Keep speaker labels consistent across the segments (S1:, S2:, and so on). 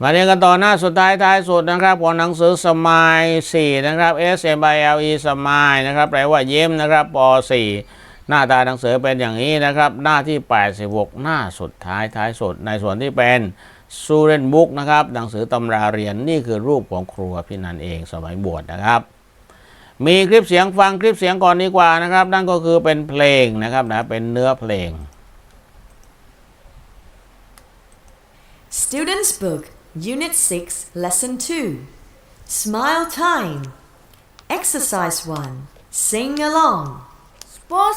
S1: มาเรียนกันต่อหน้าสุดท้ายท้ายสุดนะครับของหนังสือสมาย4นะครับ S M I L E สมายนะครับแปลว่าเยิ้มนะครับป .4 หน้าตาหนังสือเป็นอย่างนี้นะครับ หน้าที่ 86 หน้าสุดท้ายท้ายสุด ในส่วนที่เป็นซูเรนบุ๊กนะครับหนังสือตำราเรียนนี่คือรูปของครัวพี่นันเองสมัยบวชนะครับ มีคลิปเสียงฟังคลิปเสียงก่อนดีกว่านะครับ นั่นก็คือเป็นเพลงนะครับนะเป็นเนื้อเพลง
S2: Students Book, Unit 6, Lesson 2. Smile Time. Exercise 1. Sing along.
S3: What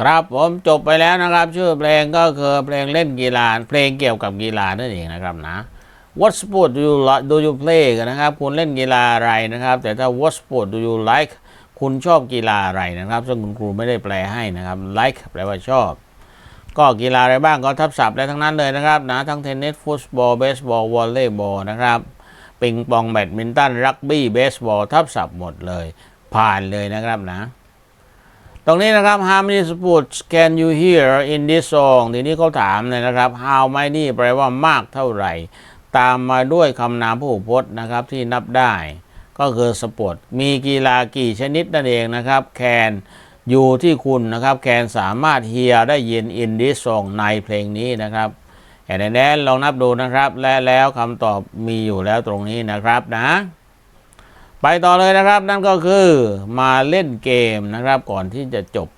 S1: ครับผมจบไปแล้วนะครับ ชื่อเพลงก็คือเพลงเล่นกีฬาเพลงเกี่ยวกับกีฬานั่นเองนะครับนะ What sport do you like do you play กันนะครับ คุณเล่นกีฬาอะไรนะครับ แต่ถ้า What sport do you like คุณชอบกีฬาอะไรนะครับ ซึ่งคุณครูไม่ได้แปลให้นะครับ like แปลว่าชอบ ก็กีฬาอะไรบ้างก็ทับศัพท์ได้ทั้งนั้นเลยนะครับนะทั้งเทนนิสฟุตบอลเบสบอลวอลเลย์บอลนะครับปิงปองแบดมินตันรักบี้เบสบอลทับศัพท์หมดเลย ผ่านเลยนะครับนะ ตรงนี้นะครับ how many sports can you hear in this song ทีนี้เขาถามเลยนะครับ how many แปลว่ามากเท่าไหร่ ตามมาด้วยคำนามผู้พจน์นะครับที่นับได้ ก็คือสปอร์ตมีกีฬากี่ชนิดนั่นเองนะครับ can อยู่ที่คุณนะครับ can สามารถ hear ได้ยิน in this song ในเพลงนี้นะครับแอนแนลองนับดูนะครับ และแล้วคำตอบมีอยู่แล้วตรงนี้นะครับนะ ไปต่อเลยนะครับ นั่นก็คือมาเล่นเกมนะครับก่อนที่จะจบ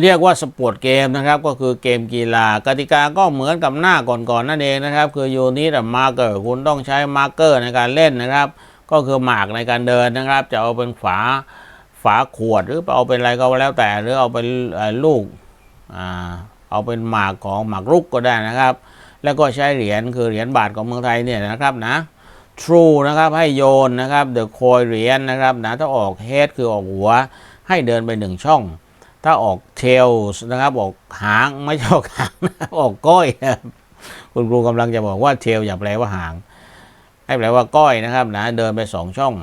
S1: เรียกว่าสปอร์ตเกมนะครับ ก็คือเกมกีฬากติกาก็เหมือนกับหน้าก่อนๆนั่นเองนะครับ คือยูนิตมาร์เกอร์คุณต้องใช้มาร์เกอร์ในการเล่นนะครับ ก็คือหมากในการเดินนะครับ จะเอาเป็นฝาฝาขวดหรือเอาเป็นอะไรก็แล้วแต่ หรือเอาเป็นลูกอเอาเป็นหมากของหมากรุกก็ได้นะครับ แล้วก็ใช้เหรียญคือเหรียญบาทของเมืองไทยเนี่ยนะครับนะ true นะครับให้โยนนะครับ the coin เหรียญนะครับนะถ้าออก head คือออกหัว ให้เดินไปหนึ่งช่อง ถ้าออก tails นะครับออกหางไม่ใช่ออกหางนะออกก้อยนะครับคุณครูกำลังจะบอกว่า tail อย่าแปลว่าหาง ให้แปลว่าก้อยนะครับนะเดินไปสองช่อง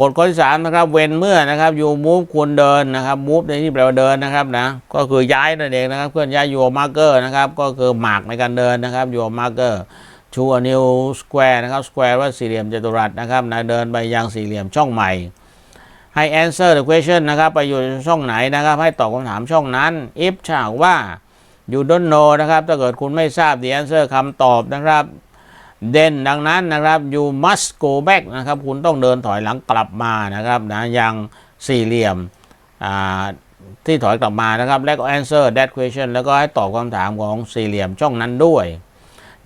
S1: กฎข้อที่สามนะครับเว้นเมื่อนะครับ you move ควรเดินนะครับ move ในที่แปลว่าเดินนะครับนะก็คือย้ายนั่นเองนะครับเคลื่อนย้าย your marker นะครับก็คือหมากในการเดินนะครับ your marker to a new square นะครับ square ว่าสี่เหลี่ยมจัตุรัสนะครับนะเดินไปยังสี่เหลี่ยมช่องใหม่ ให้ answer the question นะครับไปอยู่ช่องไหนนะครับ ให้ตอบคำถามช่องนั้น if ถ้าหากว่า you don't know นะครับ ถ้าเกิดคุณไม่ทราบ the answer คำตอบนะครับ then ดังนั้นนะครับ you must go back นะครับ คุณต้องเดินถอยหลังกลับมานะครับนะยังสี่เหลี่ยมที่ถอยกลับมานะครับ แล้วก็ answer that question แล้วก็ให้ตอบคำถามของสี่เหลี่ยมช่องนั้นด้วย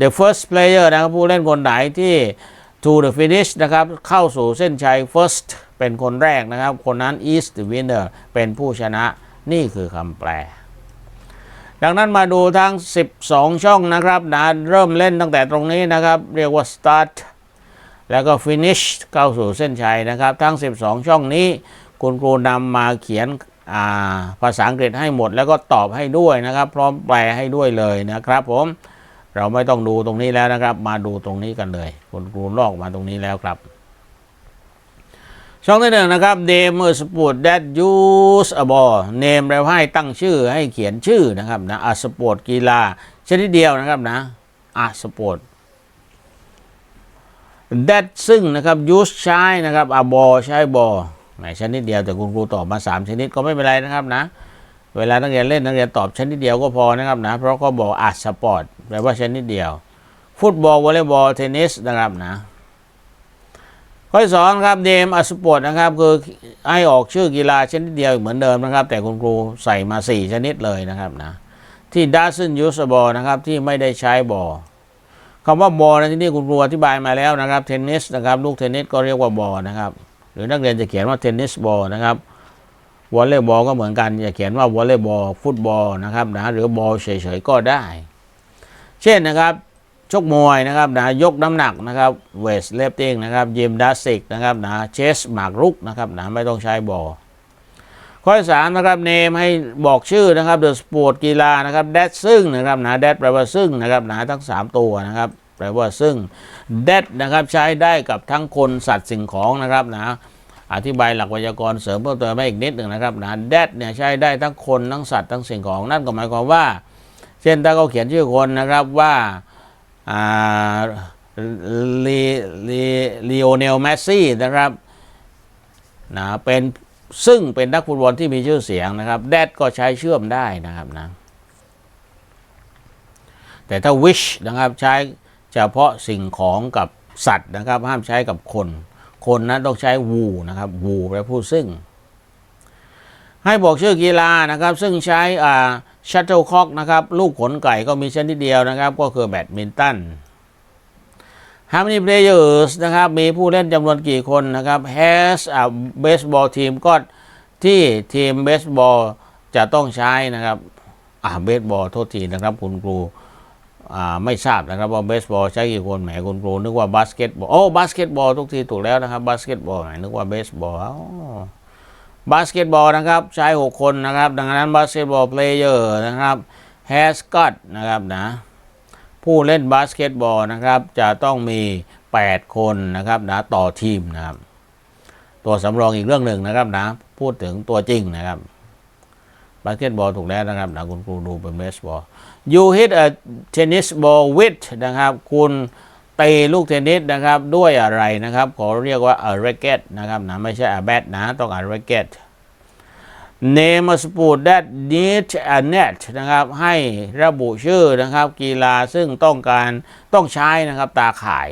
S1: the first player นะครับผู้เล่นคนไหนที่ to the finish นะครับเข้าสู่เส้นชัย first เป็นคนแรกนะครับ คนนั้น is the winner เป็นผู้ชนะนี่คือคำแปล ดังนั้นมาดูทั้ง 12 ช่องนะครับนะเริ่มเล่นตั้งแต่ตรงนี้นะครับ เรียกว่า start แล้วก็ finish เข้าสู่เส้นชัยนะครับ ทั้ง 12 ช่องนี้ คุณครูนำมาเขียนาภาษาอังกฤษให้หมด แล้วก็ตอบให้ด้วยนะครับ พร้อมแปลให้ด้วยเลยนะครับผม เราไม่ต้องดูตรงนี้แล้วนะครับ มาดูตรงนี้กันเลยคุณครูลอกมาตรงนี้แล้วครับ ช่องที่หนึ่งนะครับ name a sport that use a ball name แปลว่าให้ตั้งชื่อให้เขียนชื่อนะครับนะ a sport กีฬาชนิดเดียวนะครับนะ a sport that ซึ่งนะครับ use ใช้นะครับ a ball ใช้ ball แหมชนิดเดียวแต่คุณครูตอบมา 3 ชนิดก็ไม่เป็นไรนะครับนะ เวลานักเรียนเล่นนักเรียนตอบชนิดเดียวก็พอนะครับนะ เพราะเขาบอก a sport แปลว่าชนิดเดียว ฟุตบอลวอลเลย์บอลเทนนิสนะครับนะข้อสองครับ name a sport นะครับคือให้ออกชื่อกีฬาชนิดเดียวเหมือนเดิมนะครับ แต่คุณครูใส่มา 4 ชนิดเลยนะครับนะที่ doesn't use a ball นะครับที่ไม่ได้ใช้บอลคำว่าบอลในที่นี้คุณครูอธิบายมาแล้วนะครับเทนนิสนะครับลูกเทนนิสก็เรียกว่าบอลนะครับ หรือนักเรียนจะเขียนว่าเทนนิสบอลนะครับ วอลเลย์บอลก็เหมือนกัน อย่าเขียนว่าวอลเลย์บอลฟุตบอลนะครับนะหรือบอลเฉยๆก็ได้ เช่นนะครับชกมวยนะครับนะยกน้ำหนักนะครับเวสเลฟติ้งนะครับยิมนาสติกนะครับนะเชสหมากรุกนะครับนะไม่ต้องใช้บอลข้อสามนะครับเนมให้บอกชื่อนะครับเดอะสปอร์ตกีฬานะครับแดดซึ่งนะครับนะแดดแปลว่าซึ่งนะครับนะทั้ง 3 ตัวนะครับแปลว่าซึ่งแดดนะครับใช้ได้กับทั้งคนสัตว์สิ่งของนะครับนะ อธิบายหลักไวยากรณ์เสริมเพิ่มเติมให้อีกนิดหนึ่งนะครับนะแดดเนี่ยใช้ได้ทั้งคนทั้งสัตว์ทั้งสิ่งของนั่นก็หมายความว่า เช่นถ้าเขาเขียนชื่อคนนะครับว่าอ่าลีลีลีโอเนลแมสซี่นะครับนะเป็นซึ่งเป็นนักฟุตบอลที่มีชื่อเสียงนะครับแดดก็ใช้เชื่อมได้นะครับนะแต่ถ้า wish นะครับใช้เฉพาะสิ่งของกับสัตว์นะครับ ห้ามใช้กับคน คนนั้นต้องใช้วูนะครับวูแปลผู้ซึ่ง ให้บอกชื่อกีฬานะครับ ซึ่งใช้อ่าชัตเทิลคอกนะครับ ลูกขนไก่ก็มีชนิดเดียวนะครับ ก็คือแบดมินตัน How many players นะครับ มีผู้เล่นจำนวนกี่คนนะครับ has a baseball team ก็ที่ทีมเบสบอลจะต้องใช้นะครับ อ่าเบสบอลโทษทีนะครับคุณครู ไม่ทราบนะครับว่าเบสบอลใช้กี่คนแหมคุณครูนึกว่าบาสเกตบอลโอ้บาสเกตบอลทุกทีถูกแล้วนะครับบาสเกตบอลแหมนึกว่าเบสบอลอ๋อบาสเกตบอลนะครับใช้ 6 คนนะครับ ดังนั้นบาสเกตบอลเพลเยอร์นะครับ has got นะครับนะผู้เล่นบาสเกตบอลนะครับจะต้องมี 8 คนนะครับนะต่อทีมนะครับ ตัวสำรองอีกเรื่องหนึ่งนะครับนะพูดถึงตัวจริงนะครับ บาสเกตบอลถูกแล้วนะครับนะคุณครูดูเป็นเบสบอล you hit a tennis ball with นะครับ คุณตีลูกเทนนิสนะครับด้วยอะไรนะครับ ขอเรียกว่า a racket นะครับนะไม่ใช่ a bat นะต้อง a racket name a sport that needs a net นะครับ ให้ระบุชื่อนะครับ กีฬาซึ่งต้องการต้องใช้นะครับตาข่าย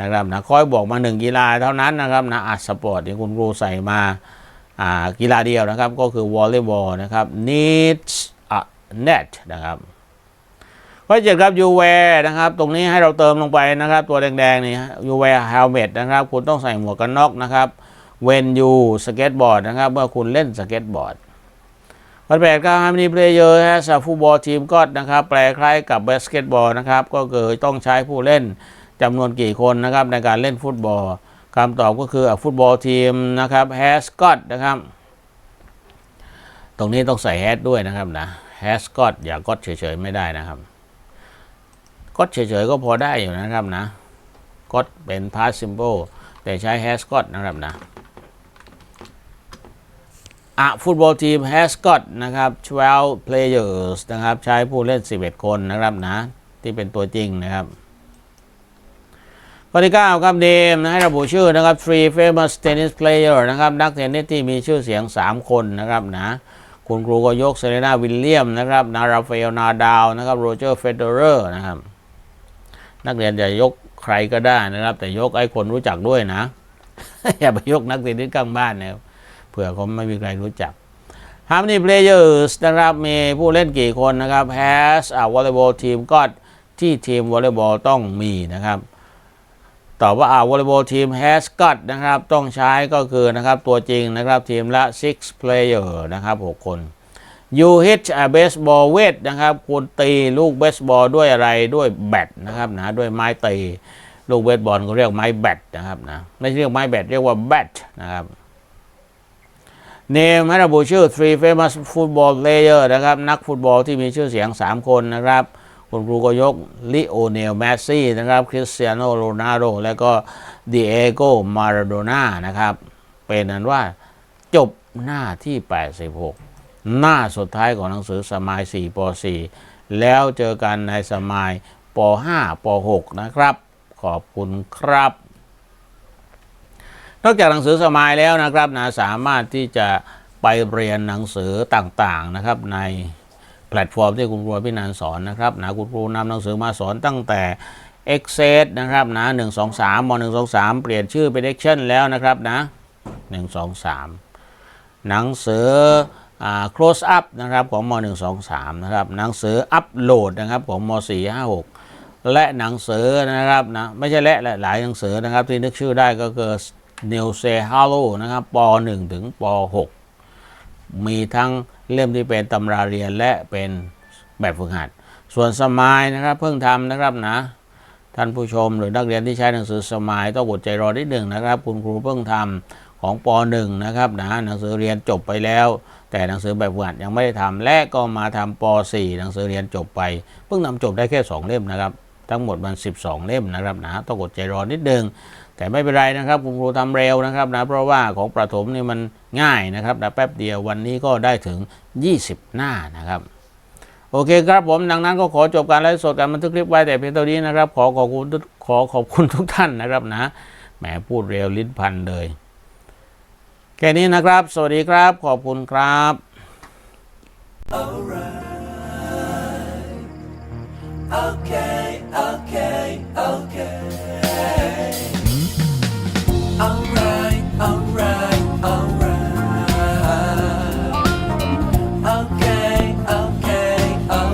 S1: นะครับนะคอยบอกมาหนึ่งกีฬาเท่านั้นนะครับนะอัดสปอร์ตที่คุณครูใส่มา กีฬาเดียวนะครับก็คือวอลเลย์บอลนะครับ needs a net นะครับข้อเจ็ดครับ you wear นะครับ ตรงนี้ให้เราเติมลงไปนะครับ ตัวแดงๆนี่ you wear helmet นะครับ คุณต้องใส่หมวกกันน็อกนะครับ when you skateboard นะครับ เมื่อคุณเล่นสเก็ตบอร์ดข้อแปดครับ how many player has a football team ก็นะครับ แปลคล้ายกับบาสเกตบอลนะครับ ก็คือต้องใช้ผู้เล่นจำนวนกี่คนนะครับในการเล่นฟุตบอล คำตอบก็คือฟุตบอลทีมนะครับ has got นะครับ ตรงนี้ต้องใส่ has ด้วยนะครับนะ has got อย่า got เฉยๆไม่ได้นะครับ got เฉยๆก็พอได้อยู่นะครับนะ got เป็น past simple แต่ใช้ has got นะครับนะ A football team has got นะครับ 12 players นะครับ ใช้ผู้เล่น 11 คนนะครับนะ ที่เป็นตัวจริงนะครับ ข้อที่ 9 ครับเดมนะให้ระบุชื่อนะครับ three famous tennis player นะครับนักเทนนิสที่มีชื่อเสียง 3 คนนะครับนะคุณครูก็ยกเซเรนาวิลเลียมนะครับนาราเอลนาดาวนะครับโรเจอร์เฟเดอร์นะครับ นักเรียนจะยกใครก็ได้นะครับ แต่ยกไอ้คนรู้จักด้วยนะ อย่าไปยกนักเทนนิสข้างบ้านนะครับเผื่อเขาไม่มีใครรู้จัก How many players นะครับมีผู้เล่นกี่คนนะครับ has a volleyball team ก็ที่ทีมวอลเลย์บอลต้องมีนะครับ ตอบว่า a volleyball team has got นะครับ ต้องใช้ก็คือนะครับ ตัวจริงนะครับ ทีมละ six player นะครับ 6 คน you hit a baseball with นะครับ คุณตีลูกเบสบอลด้วยอะไรด้วยแบตนะครับนะด้วยไม้ตีลูกเบสบอลก็เรียกไม้แบตนะครับนะไม่ใช่เรียกไม้แบตเรียกว่าแบตนะครับเนมให้ระบุชื่อ three famous football player นะครับ นักฟุตบอลที่มีชื่อเสียง 3 คนนะครับ คุณครูก็ยกลิโอเนลแมสซี่นะครับคริสเตียโนโรนัลโดและก็ดิเอโกมาราโดน่านะครับเป็นนั้นว่าจบหน้าที่ 86 หน้าสุดท้ายของหนังสือสมาย4ป .4 แล้วเจอกันในสมายป .5 ป .6 นะครับ ขอบคุณครับ นอกจากหนังสือสมายแล้วนะครับนะสามารถที่จะไปเรียนหนังสือต่างๆนะครับใน แพลตฟอร์มที่คุณครูพี่นันสอนนะครับนะคุณครูนำหนังสือมาสอนตั้งแต่ Access นะครับนะ1 2 3ม1 2 3 เปลี่ยนชื่อเป็น Action แล้วนะครับนะ1 2 3 หนังสืออ่า close up นะครับของม1 2 3นะครับหนังสือ upload นะครับของม4 5 6 และหนังสือนะครับนะไม่ใช่และและหลายหนังสือนะครับที่นึกชื่อได้ก็คือ New Say Hello นะครับป .1 ถึงป .6 มีทั้ง เล่มที่เป็นตำราเรียนและเป็นแบบฝึกหัด ส่วนสมายนะครับเพิ่งทำนะครับนะ ท่านผู้ชมหรือนักเรียนที่ใช้หนังสือสมายต้องอดใจรอนิดหนึ่งนะครับ คุณครูเพิ่งทำของป .1 นะครับนะหนังสือเรียนจบไปแล้ว แต่หนังสือแบบฝึกหัดยังไม่ได้ทำและก็มาทำป .4 หนังสือเรียนจบไป เพิ่งนำจบได้แค่ 2 เล่มนะครับ ทั้งหมดมัน 12 เล่มนะครับนะต้องอดใจรอนิดนึงแต่ไม่เป็นไรนะครับคุณครูทำเร็วนะครับนะเพราะว่าของประถมนี่มันง่ายนะครับนะแป๊บเดียววันนี้ก็ได้ถึง 20 หน้านะครับโอเคครับผมดังนั้นก็ขอจบการไลฟ์สดการบันทึกคลิปไว้แต่เพียงเท่านี้นะครับ ขอขอบคุณขอขอบคุณทุกท่านนะครับนะแหมพูดเร็วลิ้นพันเลยแค่นี้นะครับ สวัสดีครับขอบคุณครับ